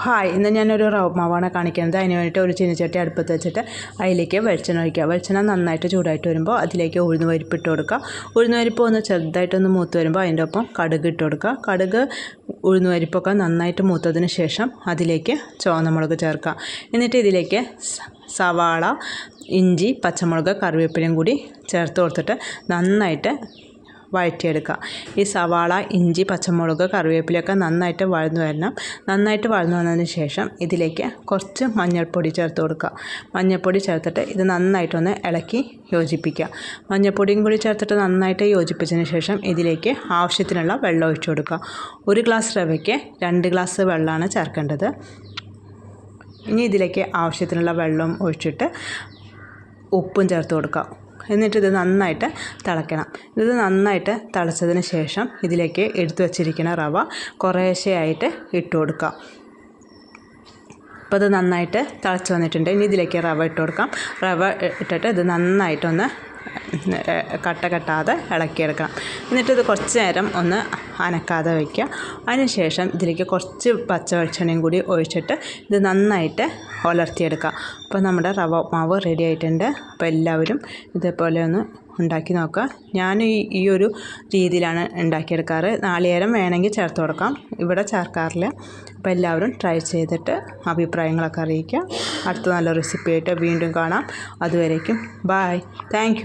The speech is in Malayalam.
ഹായ് ഇന്ന് ഞാനൊരു റവ മാവാണ് കാണിക്കുന്നത്. അതിന് വേണ്ടിയിട്ട് ഒരു ചീനച്ചട്ടി അടുപ്പത്ത് വെച്ചിട്ട് അതിലേക്ക് വെളിച്ചെണ്ണ ഒഴിക്കുക. വെളിച്ചെണ്ണ നന്നായിട്ട് ചൂടായിട്ട് വരുമ്പോൾ അതിലേക്ക് ഉഴുന്ന് പരിപ്പ് ഇട്ട് കൊടുക്കുക. ഉഴുന്ന് പരിപ്പ് ഒന്ന് ചെറുതായിട്ടൊന്ന് മൂത്ത് വരുമ്പോൾ അതിന്റെ ഒപ്പം കടുക് ഇട്ട് കൊടുക്കുക. കടുക് ഉഴുന്ന് പരിപ്പൊക്കെ നന്നായിട്ട് മൂത്തതിന് ശേഷം അതിലേക്ക് ചുവന്നമുളക് ചേർക്കുക. എന്നിട്ട് ഇതിലേക്ക് സവാള ഇഞ്ചി പച്ചമുളക് കറിവേപ്പിലയും കൂടി ചേർത്ത് കൊടുത്തിട്ട് നന്നായിട്ട് വഴറ്റിയെടുക്കുക. ഈ സവാള ഇഞ്ചി പച്ചമുളക് കറിവേപ്പിലൊക്കെ നന്നായിട്ട് വഴന്നു വരണം. നന്നായിട്ട് വഴന്നു വന്നതിന് ശേഷം ഇതിലേക്ക് കുറച്ച് മഞ്ഞൾപ്പൊടി ചേർത്ത് കൊടുക്കുക. മഞ്ഞൾപ്പൊടി ചേർത്തിട്ട് ഇത് നന്നായിട്ടൊന്ന് ഇളക്കി യോജിപ്പിക്കുക. മഞ്ഞൾപ്പൊടിയും കൂടി ചേർത്തിട്ട് നന്നായിട്ട് യോജിപ്പിച്ചതിന് ശേഷം ഇതിലേക്ക് ആവശ്യത്തിനുള്ള വെള്ളം ഒഴിച്ചു കൊടുക്കുക. ഒരു ഗ്ലാസ് റവയ്ക്ക് രണ്ട് ഗ്ലാസ് വെള്ളമാണ് ചേർക്കേണ്ടത്. ഇനി ഇതിലേക്ക് ആവശ്യത്തിനുള്ള വെള്ളം ഒഴിച്ചിട്ട് ഉപ്പും ചേർത്ത് കൊടുക്കുക. എന്നിട്ട് ഇത് നന്നായിട്ട് തിളയ്ക്കണം. ഇത് നന്നായിട്ട് തിളച്ചതിന് ശേഷം ഇതിലേക്ക് എടുത്തു വച്ചിരിക്കുന്ന റവ കുറേശ്ശെയായിട്ട് ഇട്ട് കൊടുക്കാം അപ്പോൾ ഇത് നന്നായിട്ട് തിളച്ച് വന്നിട്ടുണ്ട്. ഇനി ഇതിലേക്ക് റവ ഇട്ട് കൊടുക്കാം. റവ ഇട്ടിട്ട് ഇത് നന്നായിട്ടൊന്ന് കട്ട കെട്ടാതെ ഇളക്കിയെടുക്കണം. എന്നിട്ട് ഇത് കുറച്ച് നേരം ഒന്ന് അനക്കാതെ വയ്ക്കുക. അതിനുശേഷം ഇതിലേക്ക് കുറച്ച് പച്ച വെളിച്ചെണ്ണയും കൂടി ഒഴിച്ചിട്ട് ഇത് നന്നായിട്ട് ഉലർത്തിയെടുക്കുക. അപ്പോൾ നമ്മുടെ റവ മാവ് റെഡി ആയിട്ടുണ്ട്. അപ്പോൾ എല്ലാവരും ഇതേപോലെ ഒന്ന് ഉണ്ടാക്കി നോക്കുക. ഞാൻ ഈ ഈ ഒരു രീതിയിലാണ് ഉണ്ടാക്കിയെടുക്കാറ്. നാളികേരം വേണമെങ്കിൽ ചേർത്ത് കൊടുക്കാം. ഇവിടെ ചേർക്കാറില്ല. അപ്പോൾ എല്ലാവരും ട്രൈ ചെയ്തിട്ട് അഭിപ്രായങ്ങളൊക്കെ അറിയിക്കുക. അടുത്ത നല്ല റെസിപ്പി ആയിട്ട് വീണ്ടും കാണാം. അതുവരേക്കും ബായ് താങ്ക്